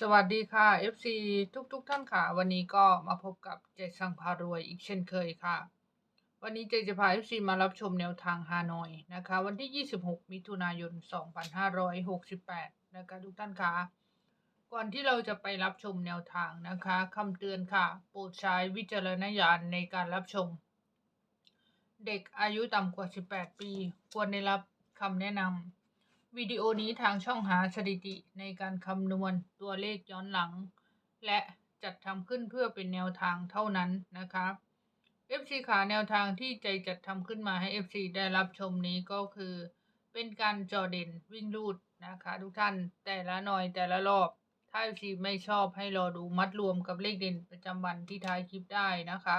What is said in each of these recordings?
สวัสดีค่ะ FC ทุกๆทท่านค่ะ วันนี้ก็มาพบกับเจสังพารวยอีกเช่นเคยค่ะ วันนี้เจจะพา FC มารับชมแนวทางฮานอยนะคะ วันที่ 26 มิถุนายน 2568 นะคะทุกท่านค่ะ ก่อนที่เราจะไปรับชมแนวทางนะคะคำเตือนค่ะ โปรดใช้วิจารณญาณในการรับชม เด็กอายุต่ำกว่า 18 ปี ควรได้รับคำแนะนำ วิดีโอนี้ทางช่องหาสถิติในการคำนวณตัวเลขย้อนหลัง และจัดทำขึ้นเพื่อเป็นแนวทางเท่านั้นนะคะ FC ขาแนวทางที่ใจจัดทำขึ้นมาให้ FC ได้รับชมนี้ก็คือ เป็นการจอเด่นวิ่งรูดนะคะทุกท่านแต่ละหน่อยแต่ละรอบ ถ้า FC ไม่ชอบให้รอดูมัดรวมกับเลขเด่นประจำวันที่ท้ายคลิปได้นะคะ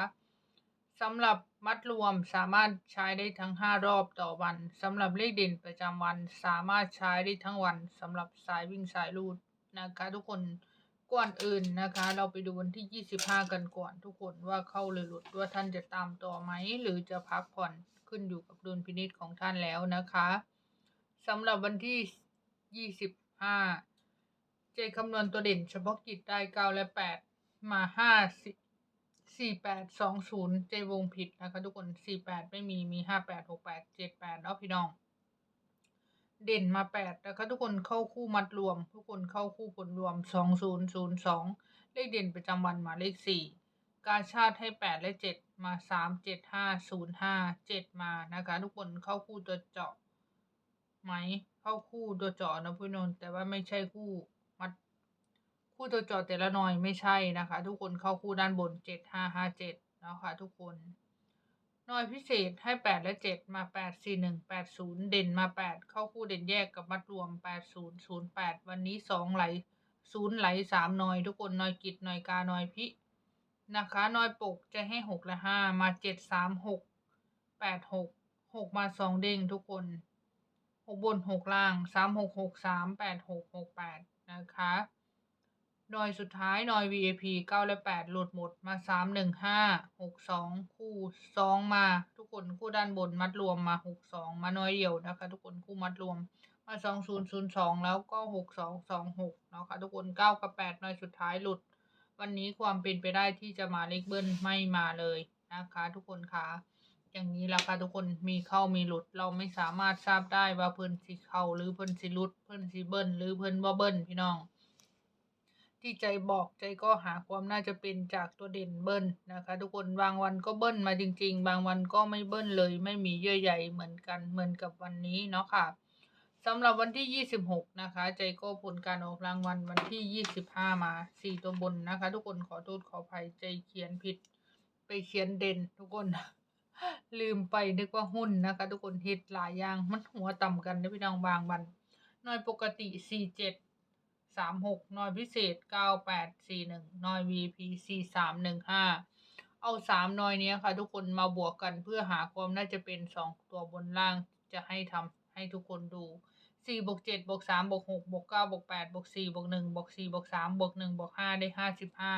สำหรับ มัดรวมสามารถใช้ได้ทั้ง 5 รอบต่อวันสำหรับเลขเด่นประจำวัน สามารถใช้ได้ทั้งวันสำหรับสายวิ่งสายรูดนะคะทุกคนก่อนอื่นนะคะ เราไปดูวันที่ 25 กันก่อนทุกคนว่าเข้าหรือหลุดว่าท่านจะตามต่อไหม หรือจะพักผ่อนขึ้นอยู่กับดุลพินิจของท่านแล้วนะคะสำหรับวันที่ 25 เจคำนวณตัวเด่นเฉพาะกิจได้ 9 และ 8 มา 5 สี่แปดสองศูนย์เจวงผิดนะคะทุกคนสี่แปดไม่มีมีห้าแปดหกแปดเจ็ดแปดเนาะพี่น้อง เด่นมาแปดนะคะทุกคนเข้าคู่มัดรวม ทุกคนเข้าคู่ผลรวมสองศูนย์ศูนย์สองเลขเด่นประจำวันมาเลขสี่กาชาติให้แปดและเจ็ดมาสามเจ็ดห้าศูนย์ห้าเจ็ดมานะคะ ทุกคนเข้าคู่ตัวเจาะไหมเข้าคู่ตัวเจาะนะพี่นนท์แต่ว่าไม่ใช่คู่ คู่ตัวจอดแต่ละหน่อยไม่ใช่นะคะ ทุกคนเข้าคู่ด้านบนเจ็ดห้าห้าเจ็ดนะคะทุกคนหน่อยพิเศษให้แปดและเจ็ดมาแปดสี่หนึ่งแปดศูนย์เด่นมาแปดเข้าคู่เด่นแยกกับมัดรวมแปดศูนย์ศูนย์แปดวันนี้สองไหลศูนย์ไหลสามหน่อย ทุกคนหน่อยกิจหน่อยกาหน่อยพินะคะหน่อยปกจะให้หกและห้ามาเจ็ดสามหกแปดหกหกมาสองเด้งทุกคนหกบนหกล่างสามหกหกสามแปดหกหกแปดนะคะ หน่อยสุดท้ายหน่อย VAP เก้าและแปดหลุดหมดมาสามหนึ่งห้าหกสองคู่สองมา ทุกคนคู่ด้านบนมัดรวมมาหกสองมาหน่อยเดียวนะคะ ทุกคนคู่มัดรวมมาสองศูนย์ศูนย์สองแล้วก็หกสองสองหกนะคะทุกคนเก้ากับแปดหน่อยสุดท้ายหลุด วันนี้ความเป็นไปได้ที่จะมาเลขเบิ้ลไม่มาเลยนะคะ ทุกคนคะอย่างนี้แล้วค่ะทุกคนมีเข้ามีหลุด เราไม่สามารถทราบได้ว่าเพิ่นสิเข้าหรือเพิ่นสิหลุด เพิ่นสิเบิ้ลหรือเพิ่นบ่เบิ้ลพี่น้อง ที่ใจบอกใจก็หาความน่าจะเป็นจากตัวเด่นเบิ้ลนะคะ ทุกคนบางวันก็เบิ้ลมาจริง ๆ บางวันก็ไม่เบิ้ลเลย ไม่มีเยื่อใยเหมือนกันเหมือนกับวันนี้เนาะค่ะสำหรับวันที่ 26 นะคะ ใจก็ผลการออกรางวัลวันที่ 25 มา 4 ตัวบนนะคะ ทุกคนขอโทษขออภัยใจเขียนผิด ไปเขียนเด่น ทุกคน ลืมไปนึกว่าหุ้นนะคะ ทุกคนเฮ็ดหลายอย่างมันหัวต่ำกันนะพี่น้องบางวันหน่อยปกติ 47 สามหกนอยพิเศษเก้าแปดสี่หนึ่งนอย VP สี่สามหนึ่งห้าเอาสามนอยเนี้ยค่ะ ทุกคนมาบวกกันเพื่อหาความน่าจะเป็นสองตัวบนล่างจะให้ทำให้ทุกคนดูสี่บวกเจ็ดบวกสามบวกหกบวกเก้าบวกแปดบวกสี่บวกหนึ่งบวกสี่บวกสามบวกหนึ่งบวกห้าได้ห้าสิบห้า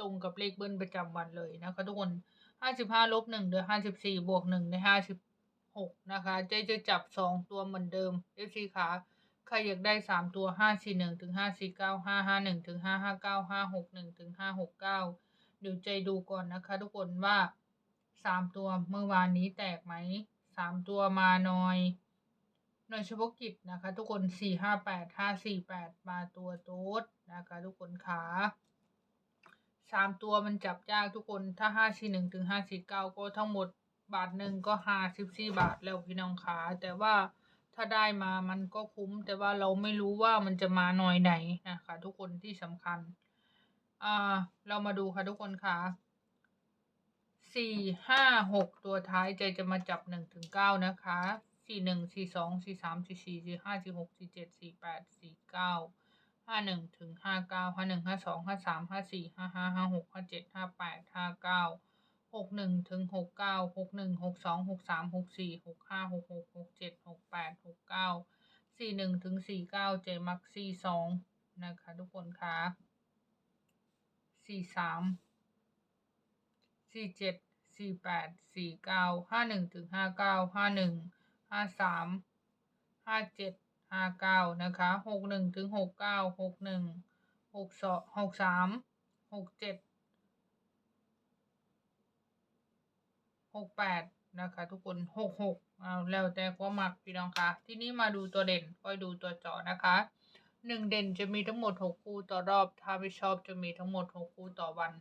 ตรงกับเลขเบิ้ลประจำวันเลยนะคะ ทุกคนห้าสิบห้าลบหนึ่งเหลือห้าสิบสี่บวกหนึ่งได้ห้าสิบหกนะคะเจ๊จะจับสองตัวเหมือนเดิมเอฟซีขา ใครอยากได้สามตัวห้าสี่หนึ่งถึงห้าสี่เก้าห้าห้าหนึ่งถึงห้าห้าเก้าห้าหกหนึ่งถึงห้าหกเก้าเดี๋ยวใจดูก่อนนะคะ ทุกคนว่าสามตัวเมื่อวานนี้แตกไหมสามตัวมาหน่อยหน่อยเฉพาะกิจนะคะ ทุกคนสี่ห้าแปดห้าสี่แปดมาตัวโต๊ดนะคะ ทุกคนขาสามตัวมันจับยากทุกคนถ้าห้าสี่หนึ่งถึงห้าสี่เก้าก็ทั้งหมดบาทหนึ่งก็ห้าสิบสี่บาทแล้วพี่น้องขาแต่ว่า ถ้าได้มามันก็คุ้ม แต่ว่าเราไม่รู้ว่ามันจะมาหน่อยไหนนะคะทุกคนที่สำคัญ อ่า เรามาดูค่ะทุกคนค่ะสี่ห้าหกตัวท้ายใจจะมาจับหนึ่งถึงเก้านะคะสี่หนึ่งสี่สองสี่สามสี่สี่สี่ห้าสี่หกสี่เจ็ดสี่แปดสี่เก้าห้าหนึ่งถึงห้าเก้าห้าหนึ่งห้าสองห้าสามห้าสี่ห้าห้าห้าหกห้าเจ็ดห้าแปดห้าเก้า หกหนึ่งถึงหกเก้าหกหนึ่งหกสองหกสามหกสี่หกห้าหกหกหกเจ็ดหกแปดหกเก้าสี่หนึ่งถึงสี่เก้าเจมักสี่สองนะคะทุกคนคะสี่สามสี่เจ็ดสี่แปดสี่เก้าห้าหนึ่งถึงห้าเก้าห้าหนึ่งห้าสามห้าเจ็ดห้าเก้านะคะหกหนึ่งถึงหกเก้าหกหนึ่งหกสองหกสามหกเจ็ด หกแปดนะคะ ทุกคนหกหกเอาแล้วแต่ความมักพี่น้องคะทีนี้มาดูตัวเด่นค่อยดูตัวเจาะนะคะหนึ่งเด่นจะมีทั้งหมดหกคู่ต่อรอบ ถ้าไม่ชอบจะมีทั้งหมดหกคู่ต่อวัน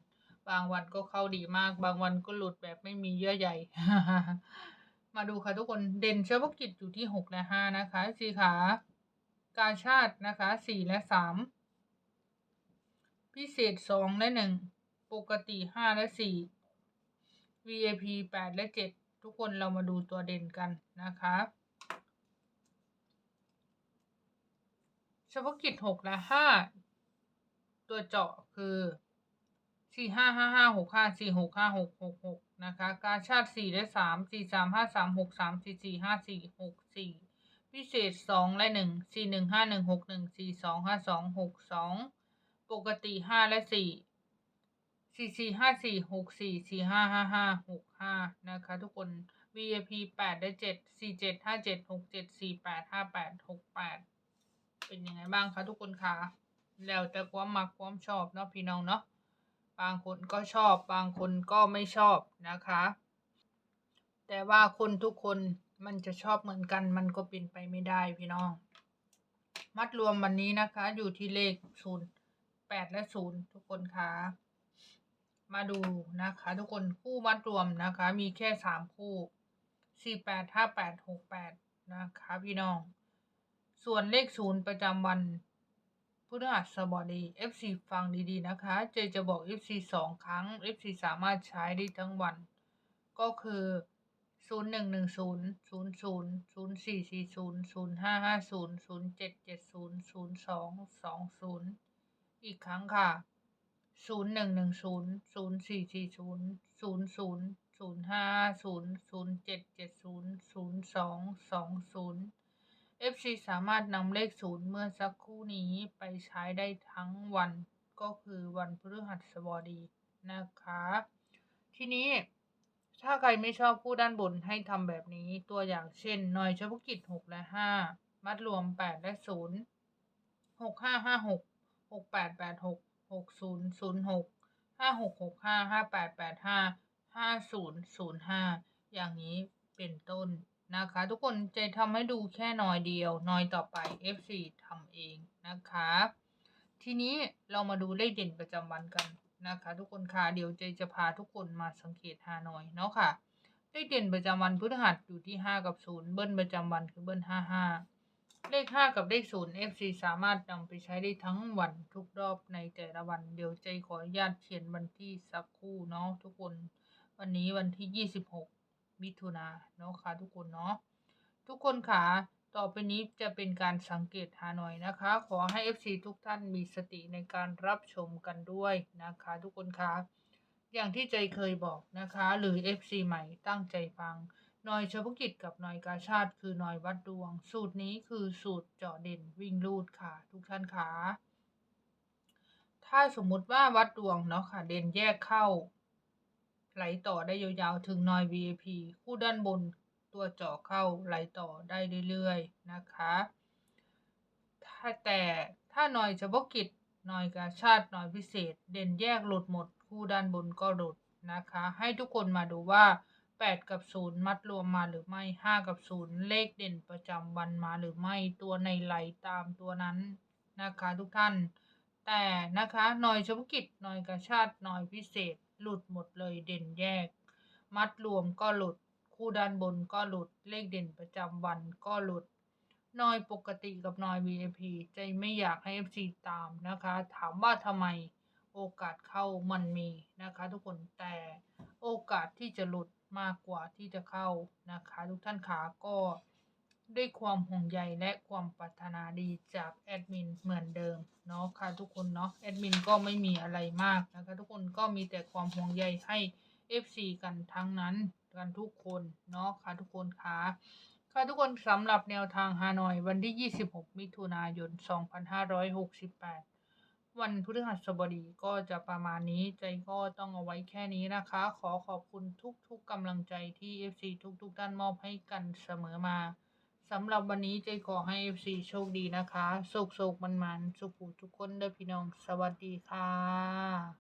บางวันก็เข้าดีมาก บางวันก็หลุดแบบไม่มีเยื่อใยมาดูค่ะทุกคนเด่นเฉพาะกิจอยู่ที่หกและห้านะคะสีขากาชาตินะคะสี่และสามพิเศษสองและหนึ่งปกติห้าและสี่ VIP แปดและเจ็ดทุกคนเรามาดูตัวเด่นกันนะคะเฉพาะกิจหกและห้าตัวเจาะคือสี่ห้าห้าห้าหกห้าสี่หกห้าหกหกหกนะคะ การชาติสี่และสามสี่สามห้าสามหกสามสี่สี่ห้าสี่หกสี่พิเศษสองและหนึ่งสี่หนึ่งห้าหนึ่งหกหนึ่งสี่สองห้าสองหกสองปกติห้าและสี่ สี่สี่ห้าสี่หกสี่สี่ห้าห้าห้าหกห้านะคะ ทุกคน VIP แปดและเจ็ดสี่เจ็ดห้าเจ็ดหกเจ็ดสี่แปดห้าแปดหกแปดเป็นยังไงบ้างคะทุกคนคะแล้วแต่ความมักความชอบเนาะพี่น้องเนาะบางคนก็ชอบ บางคนก็ไม่ชอบนะคะ แต่ว่าคนทุกคนมันจะชอบเหมือนกัน มันก็เป็นไปไม่ได้พี่น้อง มัดรวมวันนี้นะคะ อยู่ที่เลขศูนย์แปดและศูนย์ทุกคนคะ มาดูนะคะ ทุกคนคู่มัดรวมนะคะ มีแค่สามคู่สี่แปดห้าแปดหกแปดนะคะพี่น้อง ส่วนเลขศูนย์ประจำวันพฤหัสบดี FC ฟังดีๆนะคะ เจจะบอก FC สองครั้ง FC สามารถใช้ได้ทั้งวัน ก็คือ 0 1 1 0 0 0 0 4 4 0 0 5 5 0 0 7 7 0 0 2 2 0 อีกครั้งค่ะ ศูนย์หนึ่งหนึ่งศูนย์ศูนย์สี่สี่ศูนย์ศูนย์ศูนย์ศูนย์ห้าศูนย์ศูนย์เจ็ดเจ็ดศูนย์ศูนย์สองสองศูนย์ FC สามารถนำเลขศูนย์เมื่อสักครู่นี้ไปใช้ได้ทั้งวันก็คือวันพฤหัสบดีนะคะ ทีนี้ถ้าใครไม่ชอบคู่ด้านบนให้ทำแบบนี้ตัวอย่างเช่นหน่อยเฉพาะกิจกและห้ามัดรวมแปดและศูนย์หกห้าห้าหกหกแปดแปดหก 6 0 0 6 5 6 6 5 5 8 8 5 5 0 0 5อย่างนี้เป็นต้นนะคะ ทุกคนจะทำให้ดูแค่หน่อยเดียวหน่อยต่อไป F4 ทำเองนะคะ ทีนี้เรามาดูเลขเด่นประจำวันกันนะคะ ทุกคนค่ะเดี๋ยวเจจะพาทุกคนมาสังเกตฮาหน่อยเนาะค่ะเลขเด่นประจำวันพฤหัสอยู่ที่ 5 กับ 0 เบิ้ลประจำวันคือเบิ้ล55 เลข 5 กับเลข 0 FC สามารถนำไปใช้ได้ทั้งวันทุกรอบในแต่ละวัน เดี๋ยวใจขออนุญาตเขียนวันที่สักครู่เนาะทุกคน วันนี้วันที่ 26 มิถุนาเนาะค่ะทุกคนเนาะทุกคนค่ะต่อไปนี้จะเป็นการสังเกตหาหน่อยนะคะ ขอให้ FC ทุกท่านมีสติในการรับชมกันด้วยนะคะ ทุกคนค่ะอย่างที่ใจเคยบอกนะคะ หรือ FC ใหม่ตั้งใจฟัง น่อยเฉพาะกิจกับหน่อยกาชาติคือหน่อยวัดดวง สูตรนี้คือสูตรเจาะเด่นวิ่งรูดค่ะ ทุกท่านค่ะถ้าสมมุติว่าวัดดวงเนาะค่ะ เด่นแยกเข้า ไหลต่อได้ยาวๆ ถึงนอย VIP คู่ด้านบนตัวเจาะเข้าไหลต่อได้เรื่อยๆนะคะถ้าแต่ถ้านอยเฉพาะกิจนอยกาชาตินอยพิเศษ เด่นแยกหลุดหมด คู่ด้านบนก็หลุดนะคะ ให้ทุกคนมาดูว่า 8 กับ 0 มัดรวมมาหรือไม่ 5 กับ 0 เลขเด่นประจำวันมาหรือไม่ตัวในไหลตามตัวนั้นนะคะทุกท่าน แต่นะคะหน่อยเฉพาะกิจหน่อยกระชาติหน่อยพิเศษ หลุดหมดเลยเด่นแยก มัดรวมก็หลุด คู่ด้านบนก็หลุดเลขเด่นประจำวันก็หลุดหน่อยปกติกับหน่อย VIP ใจไม่อยากให้ FC ตามนะคะ ถามว่าทำไมโอกาสเข้ามันมีนะคะ ทุกคนแต่โอกาสที่จะหลุด มากกว่าที่จะเข้านะคะ ทุกท่านขาก็ด้วยความห่วงใยและความปรารถนาดีจากแอดมินเหมือนเดิมเนาะค่ะทุกคนเนาะแอดมินก็ไม่มีอะไรมากนะคะ ทุกคนก็มีแต่ความห่วงใยให้ FC กันทั้งนั้นกันทุกคนเนาะค่ะทุกคนค่ะค่ะทุกคนสำหรับแนวทางฮานอยวันที่ 26 มิถุนายน 2568 วันพฤหัสบดีก็จะประมาณนี้ใจก็ต้องเอาไว้แค่นี้นะคะ ขอขอบคุณทุกๆกำลังใจที่ FC ทุกๆท่านมอบให้กันเสมอมาสำหรับวันนี้เจขอให้ FC โชคดีนะคะ สุขๆมันมันๆ สุขหูทุกคนเด้อพี่น้อง สวัสดีค่ะ